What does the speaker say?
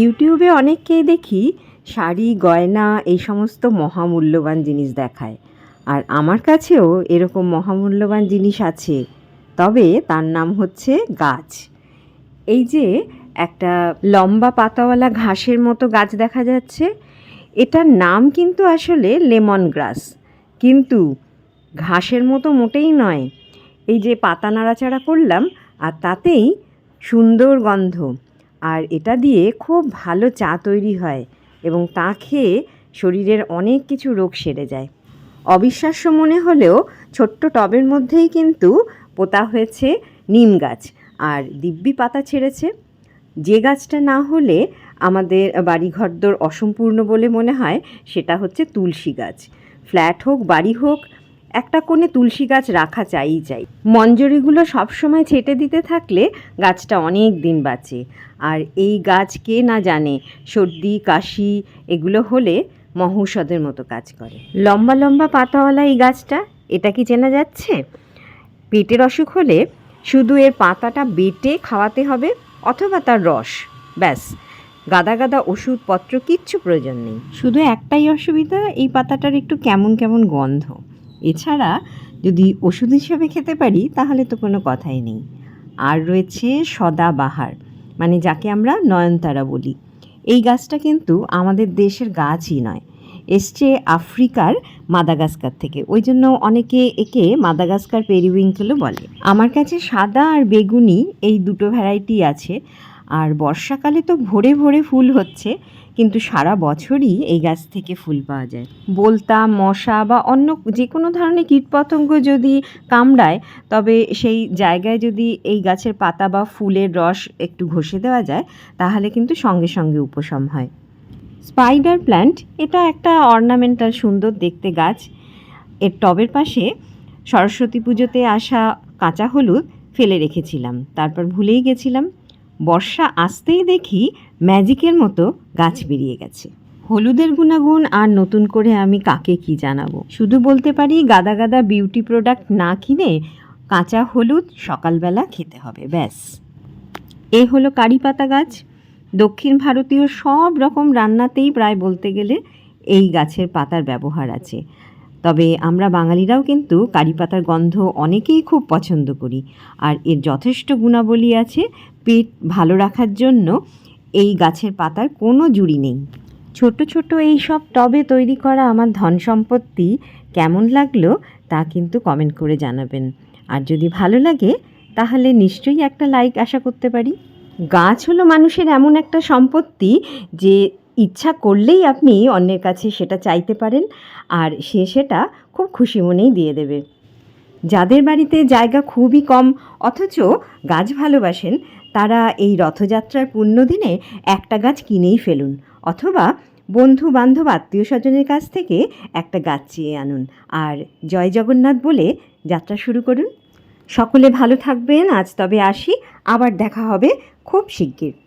ইউটিউবে অনেককেই দেখি শাড়ি, গয়না এই সমস্ত মহামূল্যবান জিনিস দেখায়। আর আমার কাছেও এরকম মহামূল্যবান জিনিস আছে, তবে তার নাম হচ্ছে গাছ। এই যে একটা লম্বা পাতাওয়ালা ঘাসের মতো গাছ দেখা যাচ্ছে, এটার নাম কিন্তু আসলে লেমন গ্রাস কিন্তু ঘাসের মতো মোটেই নয়। এই যে পাতা নাড়াচাড়া করলাম, আর তাতেই সুন্দর গন্ধ। আর এটা দিয়ে খুব ভালো চা তৈরি হয় এবং তা খেয়ে শরীরের অনেক কিছু রোগ সেরে যায়। অবিশ্বাস্য মনে হলেও ছোট্ট টবের মধ্যেই কিন্তু পোতা হয়েছে নিম গাছ আর দিব্যি পাতা ছেড়েছে। যে গাছটা না হলে আমাদের বাড়িঘরদোর অসম্পূর্ণ বলে মনে হয় সেটা হচ্ছে তুলসী গাছ। ফ্ল্যাট হোক, বাড়ি হোক একটা কোণে তুলসী গাছ রাখা চাইই চাই। মঞ্জরিগুলো সবসময় ছেটে দিতে থাকলে গাছটা অনেক দিন বাঁচে। আর এই গাছ কে না জানে, সর্দি, কাশি, এগুলো হলে মহৌষধের মতো কাজ করে। লম্বা লম্বা পাতাওয়ালা এই গাছটা, এটা কি চেনা যাচ্ছে? পেটের অসুখ হলে শুধু এর পাতাটা বেটে খাওয়াতে হবে অথবা তার রস, ব্যাস। গাদা গাদা ওষুধপত্র কিচ্ছু প্রয়োজন নেই। শুধু একটাই অসুবিধা, এই পাতাটার একটু কেমন কেমন গন্ধ। এছাড়া যদি ওষুধ হিসেবে খেতে পারি, তাহলে তো কোনো কথাই নেই। আর রয়েছে সদাবাহার মানে যাকে আমরা নয়নতারা বলি। এই গাছটা কিন্তু আমাদের দেশের গাছই নয়, এসছে আফ্রিকার মাদাগাস্কার থেকে। ওই জন্য অনেকে একে মাদাগাস্কার পেরিউইঙ্কেলও বলে। আমার কাছে সাদা আর বেগুনি এই দুটো ভ্যারাইটি আছে। আর বর্ষাকালে তো ভোরে ভোরে ফুল হচ্ছে, কিন্তু সারা বছরই এই গাছ থেকে ফুল পাওয়া যায়। বলতা, মশা বা অন্য যে কোনো ধরনের কীটপতঙ্গ যদি কামড়ায়, তবে সেই জায়গায় যদি এই গাছের পাতা বা ফুলের রস একটু ঘষে দেওয়া যায়, তাহলে কিন্তু সঙ্গে সঙ্গে উপশম হয়। স্পাইডার প্ল্যান্ট, এটা একটা অর্নামেন্টাল সুন্দর দেখতে গাছ। এর টবের পাশে সরস্বতী পুজোতে আসা কাঁচা হলুদ ফেলে রেখেছিলাম। তারপর ভুলেই গেছিলাম। বর্ষা আসতেই দেখি ম্যাজিকের মতো গাছ বেরিয়ে গেছে। হলুদের গুণাগুণ আর নতুন করে আমি কাকে কি জানাব? শুধু বলতে পারি গাদা গাদা বিউটি প্রোডাক্ট না কিনে কাঁচা হলুদ সকালবেলা খেতে হবে, ব্যাস। এ হলো কারি পাতা গাছ। দক্ষিণ ভারতীয় সব রকম রান্নাতেই প্রায় বলতে গেলে এই গাছের পাতার ব্যবহার আছে। তবে আমরা বাঙালিরাও কিন্তু কারি পাতার গন্ধ অনেকেই খুব পছন্দ করি। আর এর যথেষ্ট গুণাবলী আছে পেট ভালো রাখার জন্য এই গাছের পাতার কোনো জুড়ি নেই। ছোট ছোট এই সব টবে তৈরি করা আমার ধন সম্পত্তি কেমন লাগল তা কিন্তু কমেন্ট করে জানাবেন। আর যদি ভালো লাগে তাহলে নিশ্চয়ই একটা লাইক আশা করতে পারি। গাছ হলো মানুষের এমন একটা সম্পত্তি যে ইচ্ছা করলেই আপনি অন্যের কাছে সেটা চাইতে পারেন, আর সে সেটা খুব খুশি মনেই দিয়ে দেবে। যাদের বাড়িতে জায়গা খুবই কম, অথচ গাছ ভালোবাসেন, তারা এই রথযাত্রার পুণ্যদিনে একটা গাছ কিনেই ফেলুন, অথবা বন্ধু বান্ধব আত্মীয় স্বজনের কাছ থেকে একটা গাছ চেয়ে আনুন। আর জয় জগন্নাথ বলে যাত্রা শুরু করুন। সকলে ভালো থাকবেন, আজ তবে আসি, আবার দেখা হবে খুব শিগগির।